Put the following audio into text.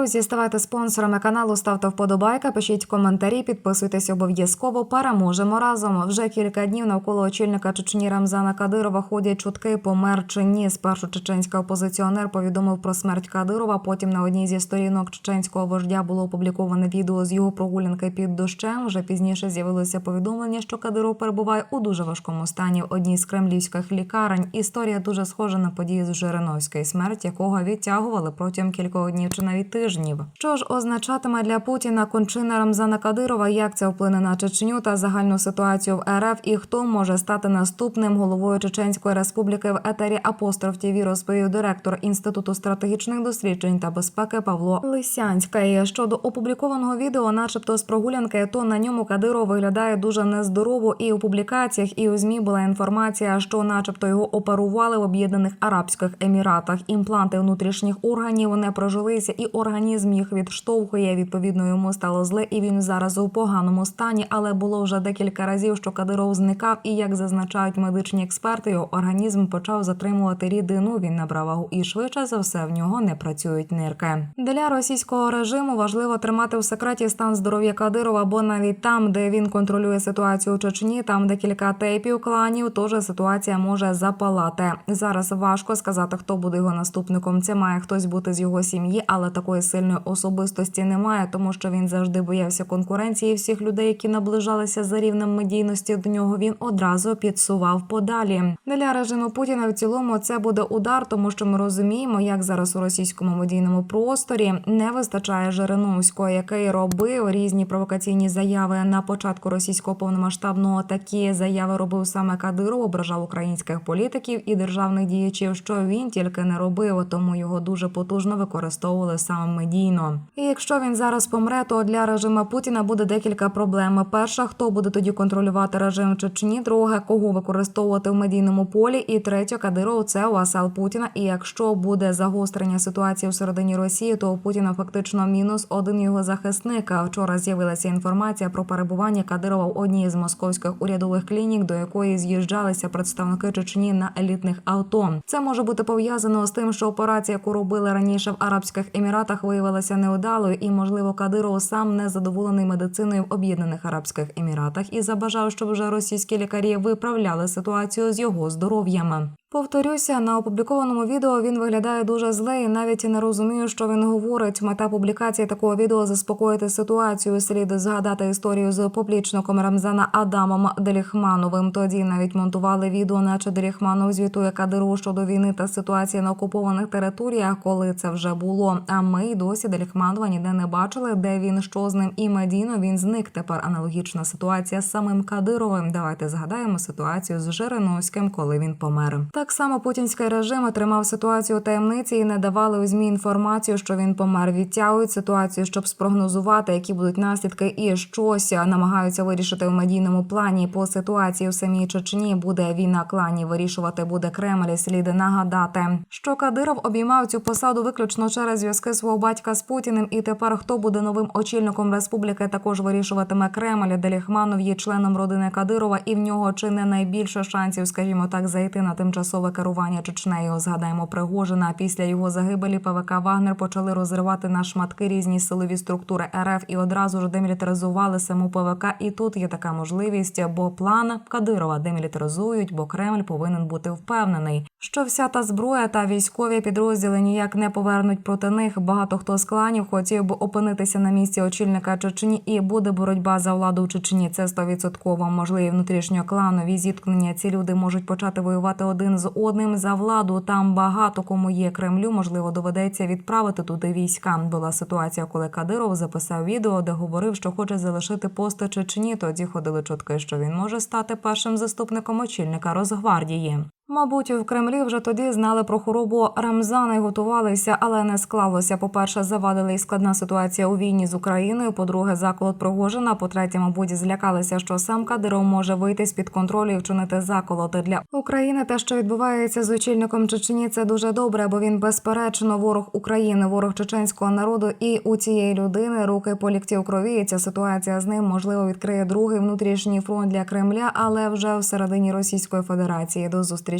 Друзі, ставайте спонсорами каналу, ставте вподобайка, пишіть коментарі, підписуйтесь обов'язково. Переможемо разом. Вже кілька днів навколо очільника Чечні Рамзана Кадирова ходять чутки помер чи ні. Спершу чеченський опозиціонер повідомив про смерть Кадирова. Потім на одній зі сторінок чеченського вождя було опубліковане відео з його прогулянки під дощем. Вже пізніше з'явилося повідомлення, що Кадиров перебуває у дуже важкому стані в одній з кремлівських лікарень. Історія дуже схожа на події з Жириновської, смерть якого відтягували протягом кількох днів чи навіть тижнів. Що ж означатиме для Путіна кончина Рамзана Кадирова? Як це вплине на Чечню та загальну ситуацію в РФ? І хто може стати наступним головою Чеченської республіки в етері Апостроф ТІВІ розповів директор інституту стратегічних досліджень та безпеки Павло Лисянський. Щодо опублікованого відео, начебто з прогулянки, то на ньому Кадиров виглядає дуже нездорово. І у публікаціях, і у змі була інформація, що, начебто, його оперували в Об'єднаних Арабських Еміратах. Імпланти внутрішніх органів не прожилися, і організм їх відштовхує. Відповідно, йому стало зле, і він зараз у поганому стані. Але було вже декілька разів, що Кадиров зникав, і як зазначають медичні експерти, його організм почав затримувати рідину. Він набрав вагу, і швидше за все в нього не працюють нирки. Для російського режиму важливо тримати в секреті стан здоров'я Кадирова, бо навіть там, де він контролює ситуацію у Чечні, там декілька тейпів кланів, теж ситуація може запалати. Зараз важко сказати, хто буде його наступником. Це має хтось бути з його сім'ї, але такої сильної особистості немає, тому що він завжди боявся конкуренції. Всіх людей, які наближалися за рівнем медійності до нього, він одразу підсував подалі. Для режиму Путіна в цілому це буде удар, тому що ми розуміємо, як зараз у російському медійному просторі не вистачає Жириновського, який робив різні провокаційні заяви на початку російського повномасштабного. Такі заяви робив саме Кадиров, ображав українських політиків і державних діячів, що він тільки не робив, тому його дуже потужно використовували саме медійно. І якщо він зараз помре, то для режиму Путіна буде декілька проблем. Перша, хто буде тоді контролювати режим Чечні, друге, кого використовувати в медійному полі, і третє, Кадиров це васал Путіна. І якщо буде загострення ситуації всередині Росії, то у Путіна фактично мінус один його захисник. Вчора з'явилася інформація про перебування Кадирова в одній з московських урядових клінік, до якої з'їжджалися представники Чечні на елітних авто. Це може бути пов'язано з тим, що операція, яку робили раніше в Арабських Еміратах, виявилася неудалою, і можливо Кадиров сам не задоволений медициною в Об'єднаних Арабських Еміратах і забажав, щоб вже російські лікарі виправляли ситуацію з його здоров'ям. Повторюся, на опублікованому відео він виглядає дуже зле і навіть не розумію, що він говорить. Мета публікації такого відео заспокоїти ситуацію. Слід згадати історію з поплічником Рамзана Адамом Деліхмановим. Тоді навіть монтували відео, наче Деліхманов звітує Кадиру щодо війни та ситуації на окупованих територіях, коли це вже було. А ми й досі Деліхманова ніде не бачили, де він що з ним і медійно він зник. Тепер аналогічна ситуація з самим Кадировим. Давайте згадаємо ситуацію з Жириновським, коли він помер. Так само путінський режим тримав ситуацію у таємниці і не давали у змі інформацію, що він помер. Відтягують ситуацію, щоб спрогнозувати, які будуть наслідки, і щось намагаються вирішити в медійному плані. По ситуації в самій Чечні буде війна кланів. Вирішувати буде Кремль. Слід нагадати, що Кадиров обіймав цю посаду виключно через зв'язки свого батька з Путіним. І тепер хто буде новим очільником республіки, також вирішуватиме Кремль. Деліхманов є членом родини Кадирова, і в нього чи не найбільше шансів, скажімо так, зайти на тимчасове керування Чечнею. Згадаємо Пригожина. Після його загибелі ПВК Вагнер почали розривати на шматки різні силові структури РФ і одразу ж демілітаризували саму ПВК. І тут є така можливість, бо план Кадирова демілітаризують, бо Кремль повинен бути впевнений, що вся та зброя та військові підрозділи ніяк не повернуть проти них. Багато хто з кланів хотів би опинитися на місці очільника Чечні, і буде боротьба за владу в Чечні. Це стовідсотково можливі внутрішньокланові зіткнення. Ці люди можуть почати воювати один з одним за владу. Там багато кому є Кремлю. Можливо, доведеться відправити туди війська. Була ситуація, коли Кадиров записав відео, де говорив, що хоче залишити пост Чечні. Тоді ходили чутки, що він може стати першим заступником очільника Росгвардії. Мабуть, в Кремлі вже тоді знали про хворобу Рамзана і готувалися, але не склалося. По-перше, завадила і складна ситуація у війні з Україною. По-друге, заколот Пригожина. По-третє, мабуть, злякалися, що сам Кадиров може вийти з під контролю і вчинити заколоти для України. Те, що відбувається з очільником Чечні, це дуже добре, бо він безперечно ворог України, ворог чеченського народу. І у цієї людини руки по лікті у крові. Ця ситуація з ним можливо відкриє другий внутрішній фронт для Кремля, але вже всередині Російської Федерації. До зустрічі